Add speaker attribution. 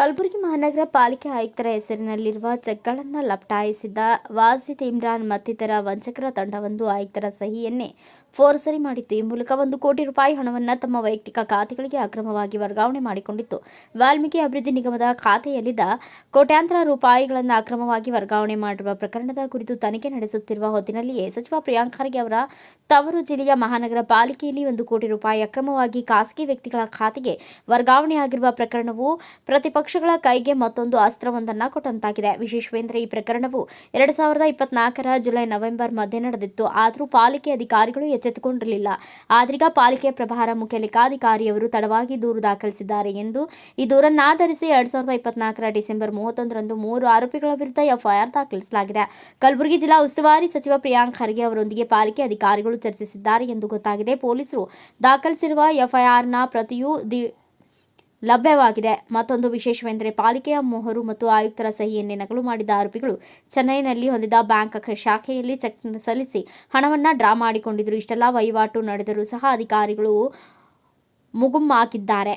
Speaker 1: ಕಲಬುರಗಿ ಮಹಾನಗರ ಪಾಲಿಕೆ ಆಯುಕ್ತರ ಹೆಸರಿನಲ್ಲಿರುವ ಚೆಕ್ಗಳನ್ನು ಲಪಟಾಯಿಸಿದ್ದ ವಾಸಿದ್ ಇಮ್ರಾನ್ ಮತ್ತಿತರ ವಂಚಕರ ತಂಡವೊಂದು ಆಯುಕ್ತರ ಸಹಿಯನ್ನೇ ಫೋರ್ಸರಿ ಮಾಡಿತ್ತು. ಈ ಮೂಲಕ ಒಂದು ಕೋಟಿ ರೂಪಾಯಿ ಹಣವನ್ನು ತಮ್ಮ ವೈಯಕ್ತಿಕ ಖಾತೆಗಳಿಗೆ ಅಕ್ರಮವಾಗಿ ವರ್ಗಾವಣೆ ಮಾಡಿಕೊಂಡಿತ್ತು. ವಾಲ್ಮೀಕಿ ಅಭಿವೃದ್ಧಿ ನಿಗಮದ ಖಾತೆಯಲ್ಲಿದ್ದ ಕೋಟ್ಯಾಂತರ ರೂಪಾಯಿಗಳನ್ನು ಅಕ್ರಮವಾಗಿ ವರ್ಗಾವಣೆ ಮಾಡಿರುವ ಪ್ರಕರಣದ ಕುರಿತು ತನಿಖೆ ನಡೆಸುತ್ತಿರುವ ಹೊತ್ತಿನಲ್ಲಿಯೇ ಸಚಿವ ಪ್ರಿಯಾಂಕ್ ಖರ್ಗೆ ಅವರ ತವರು ಜಿಲ್ಲೆಯ ಮಹಾನಗರ ಪಾಲಿಕೆಯಲ್ಲಿ ಒಂದು ಕೋಟಿ ರೂಪಾಯಿ ಅಕ್ರಮವಾಗಿ ಖಾಸಗಿ ವ್ಯಕ್ತಿಗಳ ಖಾತೆಗೆ ವರ್ಗಾವಣೆಯಾಗಿರುವ ಪ್ರಕರಣವು ಪ್ರತಿಪಕ್ಷಗಳ ಕೈಗೆ ಮತ್ತೊಂದು ಅಸ್ತ್ರವೊಂದನ್ನು ಕೊಟ್ಟಂತಾಗಿದೆ. ವಿಶೇಷವೆಂದರೆ ಈ ಪ್ರಕರಣವು ಎರಡು ಸಾವಿರದ ಇಪ್ಪತ್ನಾಲ್ಕರ ಜುಲೈ ನವೆಂಬರ್ ಮಧ್ಯೆ ನಡೆದಿತ್ತು. ಆದರೂ ಪಾಲಿಕೆ ಅಧಿಕಾರಿಗಳು ಎಚ್ಚೆತ್ತುಕೊಂಡಿರಲಿಲ್ಲ. ಆದ್ರೀಗ ಪಾಲಿಕೆ ಪ್ರಭಾರ ಮುಖ್ಯ ಲೆಕ್ಕಾಧಿಕಾರಿಯವರು ತಡವಾಗಿ ದೂರು ದಾಖಲಿಸಿದ್ದಾರೆ ಎಂದು ಈ ದೂರನ್ನಾಧರಿಸಿ ಎರಡ್ ಸಾವಿರದ ಇಪ್ಪತ್ನಾಲ್ಕರ ಡಿಸೆಂಬರ್ ಮೂವತ್ತೊಂದರಂದು ಮೂರು ಆರೋಪಿಗಳ ವಿರುದ್ಧ ಎಫ್ಐಆರ್ ದಾಖಲಿಸಲಾಗಿದೆ. ಕಲಬುರಗಿ ಜಿಲ್ಲಾ ಉಸ್ತುವಾರಿ ಸಚಿವ ಪ್ರಿಯಾಂಕ್ ಖರ್ಗೆ ಅವರೊಂದಿಗೆ ಪಾಲಿಕೆ ಅಧಿಕಾರಿಗಳು ಚರ್ಚಿಸಿದ್ದಾರೆ ಎಂದು ಗೊತ್ತಾಗಿದೆ. ಪೊಲೀಸರು ದಾಖಲಿಸಿರುವ ಎಫ್ಐಆರ್ನ ಪ್ರತಿಯೂ ದಿ ಲಭ್ಯವಾಗಿದೆ. ಮತ್ತೊಂದು ವಿಶೇಷವೆಂದರೆ ಪಾಲಿಕೆಯ ಮೊಹರು ಮತ್ತು ಆಯುಕ್ತರ ಸಹಿಯನ್ನೇ ನಕಲು ಮಾಡಿದ ಆರೋಪಿಗಳು ಚೆನ್ನೈನಲ್ಲಿ ಹೊಂದಿದ ಬ್ಯಾಂಕ್ ಶಾಖೆಯಲ್ಲಿ ಚೆಕ್ ಸಲ್ಲಿಸಿ ಹಣವನ್ನು ಡ್ರಾ ಮಾಡಿಕೊಂಡಿದ್ದರು ಇಷ್ಟೆಲ್ಲ ವಹಿವಾಟು ನಡೆದರೂ ಸಹ ಅಧಿಕಾರಿಗಳು ಮುಗುಂ ಹಾಕಿದ್ದಾರೆ.